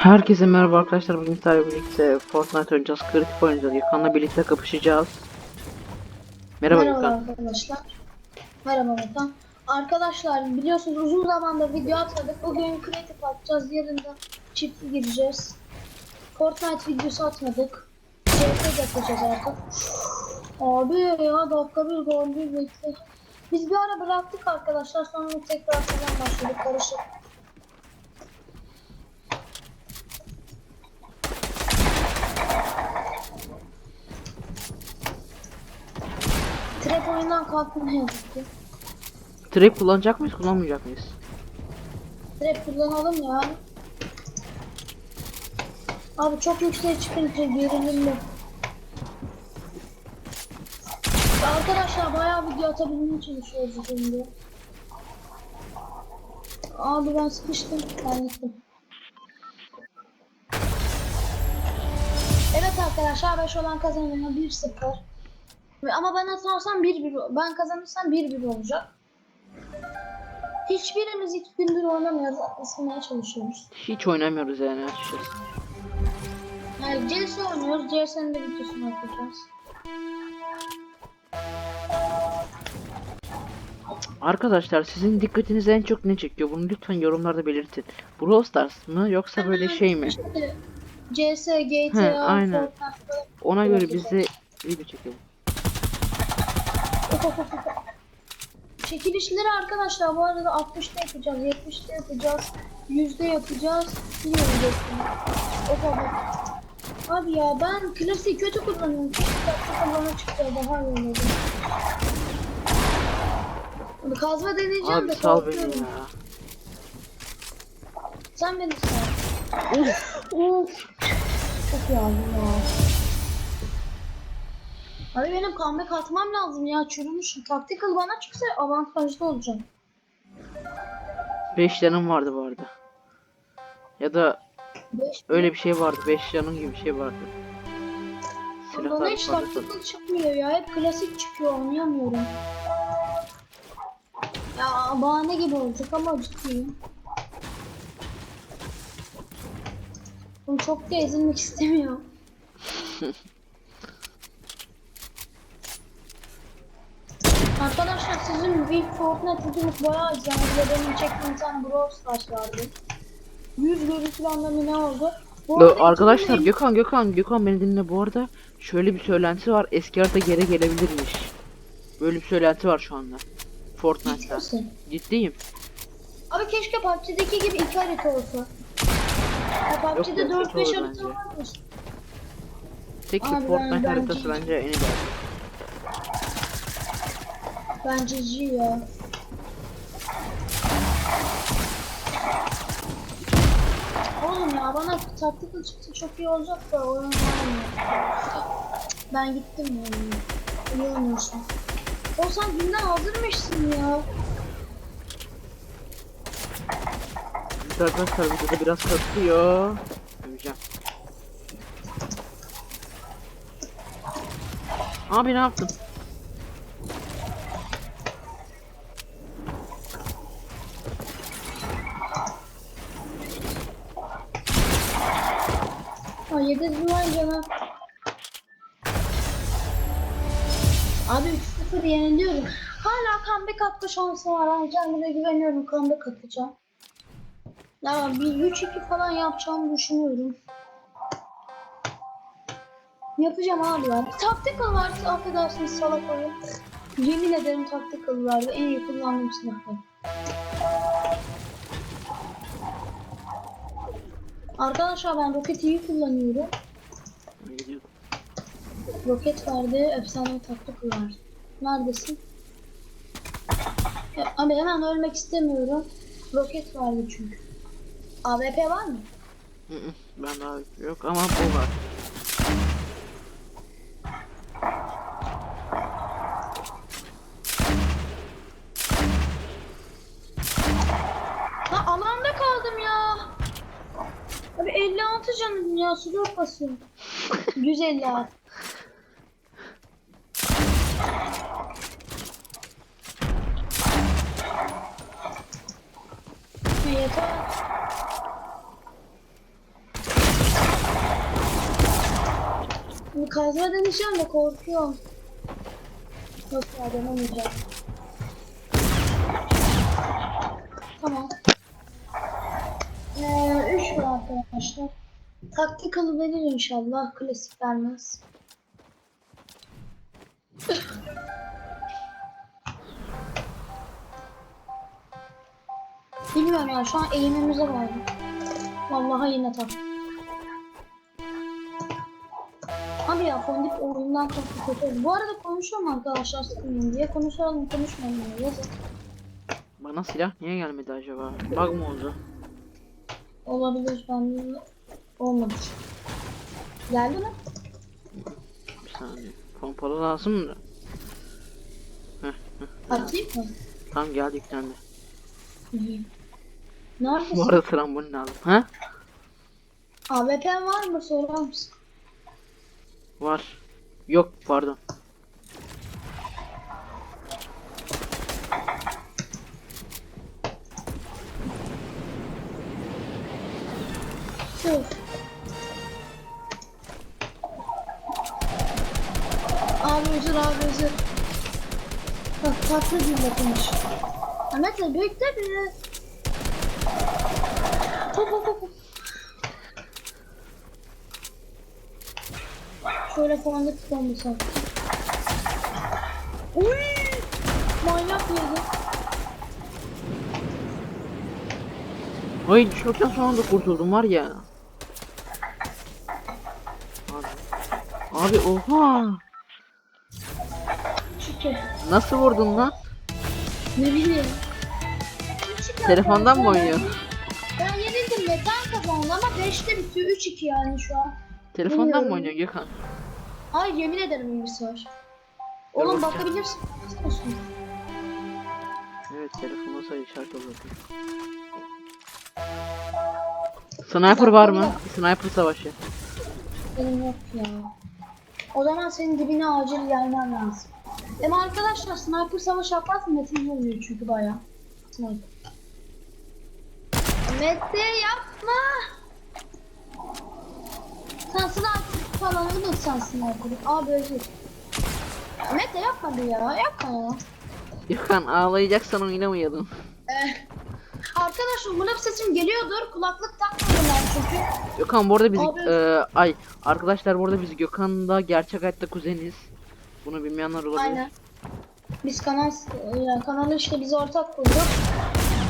Herkese merhaba arkadaşlar. Bugün sizlerle birlikte Fortnite oynayacağız. Kritik oynayacağız. Gökhan'la birlikte kapışacağız. Merhaba Merhaba Gökhan. arkadaşlar. Merhaba Metan. Arkadaşlar biliyorsunuz uzun zamandır video atmadık. Bugün kreatif atacağız. Yarın da çiftli gireceğiz. Fortnite videosu atmadık. CS yapacağız artık. Abi ya dakika bir gol bir bekle. Biz bir ara bıraktık arkadaşlar. Sonra tekrar falan başladık. Karışık. Trap oyundan kalktım ki. Trap kullanacak mıyız, kullanmayacak mıyız? Trap kullanalım ya. Abi çok yükseğe çıkınca gerilimli. Arkadaşlar bayağı video atabilmeye çalışıyoruz şimdi. Abi ben sıkıştım. Ben gittim. Evet arkadaşlar 5 olan kazanıyor 1-0. Ama ben atarsam 1-1 ben kazanırsam 1-1 olacak. Hiçbirimiz ilk gündür oynamıyoruz. Isınmaya çalışıyoruz. Hiç oynamıyoruz yani açıkçası. Yani CS oynuyoruz. CS'nin de videosunu yapacağız. Arkadaşlar sizin dikkatinizi en çok ne çekiyor? Bunu lütfen yorumlarda belirtin. Brawl Stars mı yoksa böyle şey mi? CS, GTA, He, aynen. Fortnite. Ona göre biz de video çekelim. Of, of, of. Çekilişleri arkadaşlar bu arada 60'ta yapacağız, 70'te yapacağız, 100'de yapacağız. Bilmiyorum of of. Abi ya ben klasiği kötü kullanıyorum. Tatlı kullanma çıktı daha iyi. Abi Kazma deneyeceğim Abi de sal beni ya. Sen beni sal. Of. Of. Çok yardım ya. Abi benim comeback atmam lazım ya çürümüşüm. Tactical bana çıksa avantajlı olacağım. 5 canım vardı bu arada. Ya da 5 öyle bir şey vardı. 5 canım gibi bir şey vardı. Bana Silahlar hiç tactical çıkmıyor ya. Hep klasik çıkıyor oynayamıyorum. Ya bahane gibi olacak ama ciddiyim. Oğlum çok da ezilmek istemiyorum. Arkadaşlar sizin ilk Fortnite videonuz bayağı izlendi ve benim çektiğim bir tane Brawl Stars vardı. 100 görüntülenme mi ne oldu? Bu arada arkadaşlar 2000 Gökhan Gökhan Gökhan beni dinle bu arada şöyle bir söylenti var eski harita geri gelebilirmiş. Böyle bir söylenti var şu anda. Fortnite'ta. misin? Ciddiyim. Abi keşke PUBG'deki gibi iki harita olsa. Ya PUBG'de yok, 4-5 kötü olur harita varmış. Tek ben- Fortnite ben haritası bence en iyi. Bence ya. Oğlum ya bana tactical çıktı çok iyi olacak da oyun oynamıyor. Ben gittim yani. İyi oynuyorsun. O sen dünden hazırmışsın ya. Arkadaşlar videoda biraz kasıyor. Öveceğim. Abi ne yaptın? Yedi güvence ben. Abi 3-0 yeniliyorum. Hala comeback atma şansı var. Ben kendime güveniyorum comeback atacağım. Ya bir 3-2 falan yapacağımı düşünüyorum. Yapacağım abi ya. Bir Tactical var. Affedersiniz salak oyun. Yemin ederim tactical vardı. En iyi kullandığım silahlar. Arkadaşlar ben roketi iyi kullanıyorum. Roket verdi, efsane taktik var. Neredesin? E, Abi hemen ölmek istemiyorum. Roket verdi çünkü. AWP var mı? Ben daha yok ama bu var. basılıyor basıyor. 150 var. Yeter. Kazma deneyeceğim de korkuyorum. Yok ya denemeyeceğim. Tamam. Ee, üç var arkadaşlar. Taktikalı verir inşallah. Klasik vermez. Bilmiyorum ya şu an eğimimize bağlı. Vallahi yine tak. Abi ya fondip oyundan çok kötü. Bu arada konuşuyorum arkadaşlar sıkılmayın diye. Konuşalım konuşmayalım diye yazın. Bana silah niye gelmedi acaba? Bug mı oldu? Olabilir ben de olmadı. Geldi mi? Bir saniye. Pompalı lazım da. Açayım mı? Tam geldi yüklendi. İyi. Bu Neredesin? arada trambolin lazım. Ha? AWP var mı sorar mısın? Var. Yok pardon. Abi özür. Bak farklı bir yapılmış. Ahmet de bekle bir. Hop hop hop. Şöyle falan da tutulmuşum. Uy! Manyak yedi. Ay düşmekten sonra da kurtuldum var ya. Abi. Abi oha. Şükür. Nasıl vurdun lan? Ne bileyim. Telefondan mı oynuyor? Ben yenildim de ben kazandım ama 5'te bitiyor 3-2 yani şu an. Telefondan mı oynuyor Gökhan? Hayır yemin ederim bilgisayar. Oğlum bakacağım. bakabilirsin. Olsun. Evet telefonu sayı işaret olurdu. Sniper var mı? Sniper savaşı. Benim yok ya. O zaman senin dibine acil gelmen lazım. Ama arkadaşlar sniper savaş yaparsın Metin olmuyor çünkü baya. Sniper. Mete yapma. Sen sniper falan unut sen sniper'ı. Abi özür. Mete yapma bir ya yapma ya. Gökhan ağlayacaksan oynamayalım. Eh. Arkadaşlar umarım sesim geliyordur. Kulaklık takmadım ben çünkü. Gökhan bu arada biz Abi- eee, ay arkadaşlar bu arada biz Gökhan'da gerçek hayatta kuzeniz. Bunu bilmeyenler olabilir. Aynen. Biz kanal, ya kanalı işte biz ortak kurduk.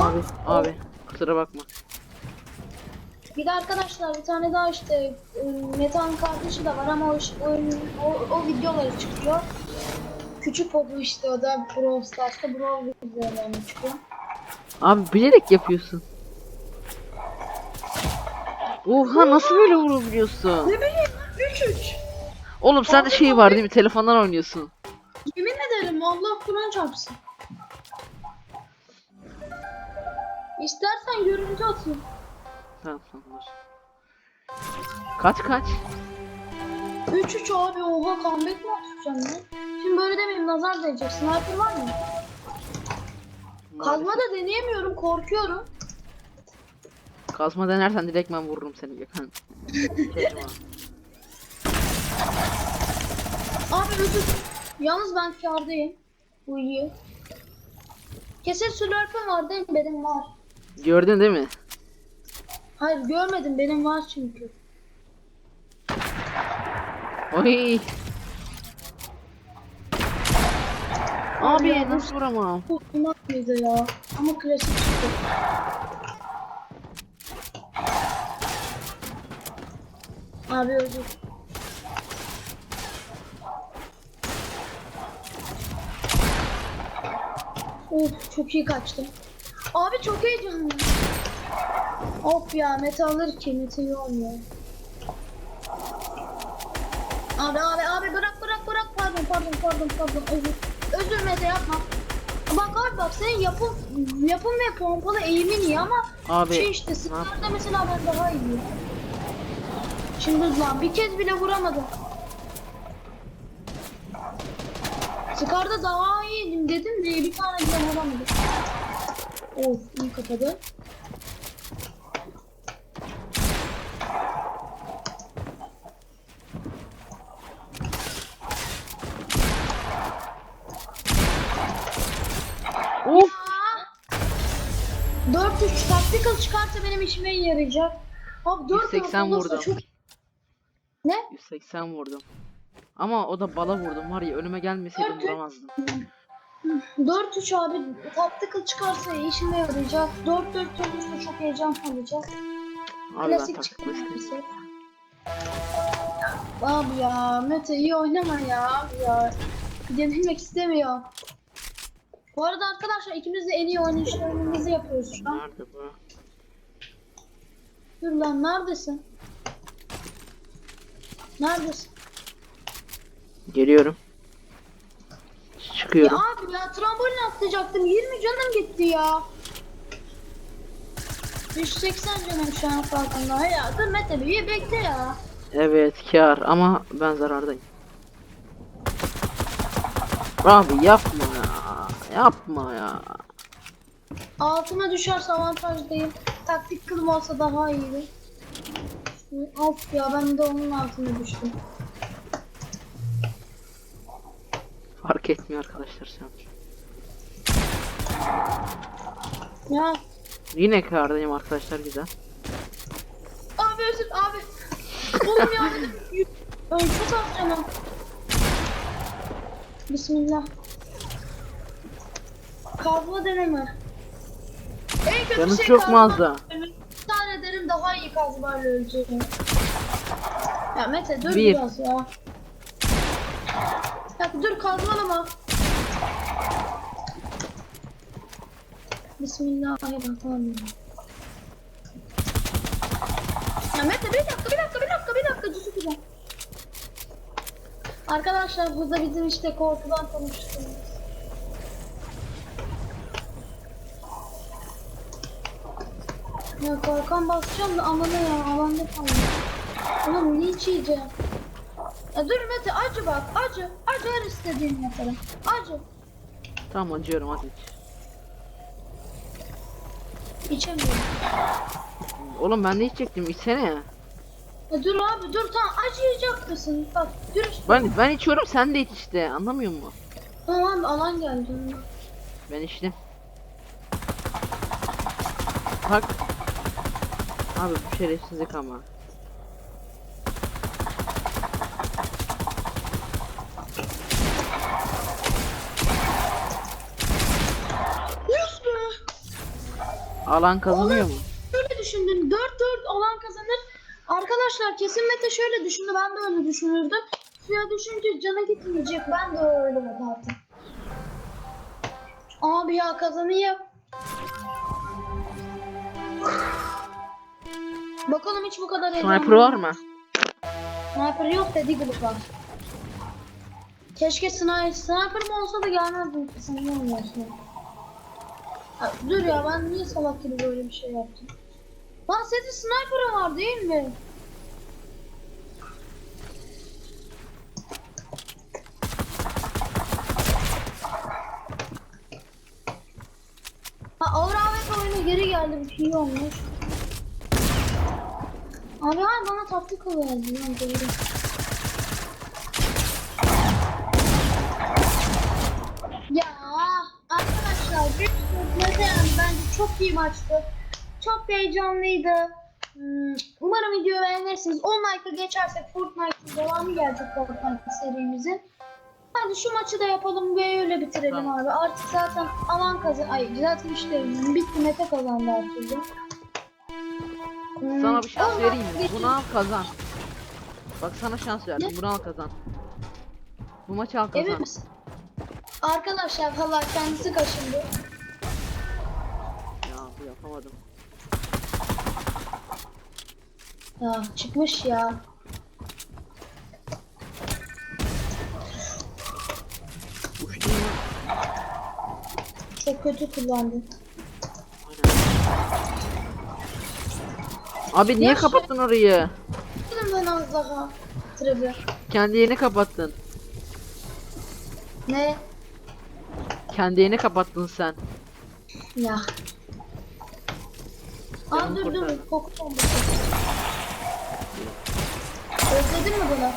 Abi abi kusura bakma. Bir de arkadaşlar bir tane daha işte ıı, Metan kardeşi de var ama o, o, o videoları çıkıyor. Küçük popu işte o da Brawl Stars'ta Brawl videolarına çıkıyor. Abi bilerek yapıyorsun. Oha nasıl böyle vurabiliyorsun? Ne bileyim 3-3. Oğlum sende şey var değil mi? Telefondan oynuyorsun. Yemin ederim Allah Kur'an çarpsın. İstersen görüntü atayım. Tamam tamam. Kaç kaç? 3-3 abi oha comeback mi atacağım lan? Şimdi böyle demeyeyim nazar değecek. Sniper var mı? Kazma da deneyemiyorum korkuyorum. Kazma denersen direkt ben vururum seni Gökhan. Abi özür. Yalnız ben kârdayım. Bu iyi. Kesin slurp'ım var değil mi? Benim var. Gördün değil mi? Hayır görmedim benim var çünkü. Oy. Abi nasıl vuramam? Bu imak mıydı ya? Ama klasik çıktı. Abi özür. Of çok iyi kaçtım. Abi çok heyecanlı. Of ya meta alır ki meta iyi olmuyor. Abi abi abi bırak bırak bırak pardon pardon pardon pardon özür. Özür meta yapma. Bak abi bak senin yapım yapım ve pompalı eğimin iyi ama Abi, şey işte sıklarda mesela ben daha iyi. Şimdi lan bir kez bile vuramadım. Skarda daha alayım dedim ve bir tane bile alamadım. Of iyi kapadı. Of. 4-3 taktikal çıkarsa benim işime yarayacak. Abi 4 180 vurdum. Çok... Ne? 180 vurdum. Ama o da bala vurdum var ya önüme gelmeseydim vuramazdım. 4-3 abi tactical çıkarsa işime yarayacak. 4-4 olursa çok heyecan kalacak. Ben Klasik çıktı. istedim. Abi ya Mete iyi oynama ya abi ya. Yenilmek istemiyor. Bu arada arkadaşlar ikimiz de en iyi oynayışlarımızı yapıyoruz şu an. Nerede bu? Dur lan neredesin? Neredesin? Geliyorum. Ya Çıkıyorum. abi ya trambolin atlayacaktım. 20 canım gitti ya. 180 canım şu an farkında. Ya dur Mete bir bekle ya. Evet kar ama ben zarardayım. Abi yapma ya. Yapma ya. Altıma düşerse avantajdayım. Taktik kılım olsa daha iyiydi. Of ya ben de onun altına düştüm. Fark etmiyor arkadaşlar sen. Ya Yine kardayım arkadaşlar güzel. abi özür abi. Oğlum ya dedim. Çok az canım. Bismillah. Kazma deneme. En kötü Canın şey çok kazma. mazda. Bir tane derim daha iyi kazmayla öleceğim. Ya Mete dur Bir. biraz ya. Dur kazmalama. Bismillahirrahmanirrahim. Ya Mete bir dakika bir dakika bir dakika bir dakika düşüreceğim. Arkadaşlar burada bizim işte korkudan konuştuğumuz. Ya korkan basacağım da amanı ya alanda kaldım. Oğlum linç yiyeceğim. Ya dur Mete acı bak acı. Her istediğin mesela. Acı. Tamam acıyorum hadi. İçemiyorum. Oğlum ben de içecektim içsene ya. Ya dur abi dur tamam acıyacak mısın? Bak dürüst. Ben ben içiyorum sen de iç işte anlamıyor musun? Tamam abi alan geldi. Ben içtim. Bak. Abi bu şerefsizlik ama. Alan kazanıyor mu? Şöyle düşündün 4-4 alan kazanır. Arkadaşlar kesin Mete şöyle düşündü ben de öyle düşünürdüm. Suya düşünce canı gitmeyecek ben de öyle zaten. Abi ya kazanayım. Bakalım hiç bu kadar Sniper var mı? Sniper yok da Deagle var. Keşke sniper, sniper mi olsa da gelmezdim ki sen dur ya ben niye salak gibi böyle bir şey yaptım? Lan senin sniper'ın var değil mi? Ha Ağır Ahmet oyuna geri geldi bir şey olmuş. Abi ha bana oluyor lan doğru. Ya arkadaşlar bir mesela bence çok iyi maçtı. Çok heyecanlıydı. Hmm, Umarım videoyu beğenirsiniz. 10 like'a geçersek Fortnite'ın devamı gelecek Fortnite serimizin. Hadi şu maçı da yapalım ve öyle bitirelim Tamam. abi. Artık zaten alan kazan... Ay düzeltmiş değilim. Bitti Mete kazandı türlü. Hmm, Sana bir şans 10 vereyim mi? al kazan. Bak sana şans verdim. Bunu al kazan. Bu maçı al kazan. misin? Arkadaşlar valla kendisi kaşındı. Ya bu yapamadım. Ya çıkmış ya. Uçtum? Çok kötü kullandı. Aynen. Abi niye Ya şu- kapattın orayı? Dedim ben az daha. Trigger. Kendi yerini kapattın. Ne? Kendi yerini kapattın sen. Ya. Aa dur dur koku bombası. Özledin mi bunu?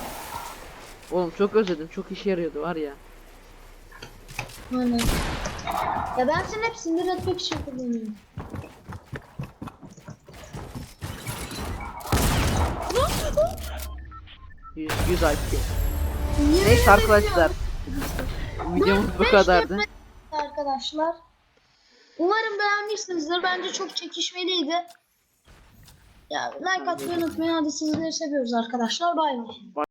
Oğlum çok özledim. Çok işe yarıyordu var ya. Aynen. Ya ben senin hep sinir etmek için kullanıyorum. Yüz, yüz IQ. Yemin Neyse arkadaşlar. Videomuz bu kadardı. Arkadaşlar. Umarım beğenmişsinizdir. Bence çok çekişmeliydi. Ya like atmayı unutmayın. Hadi sizleri seviyoruz arkadaşlar. Bay bay.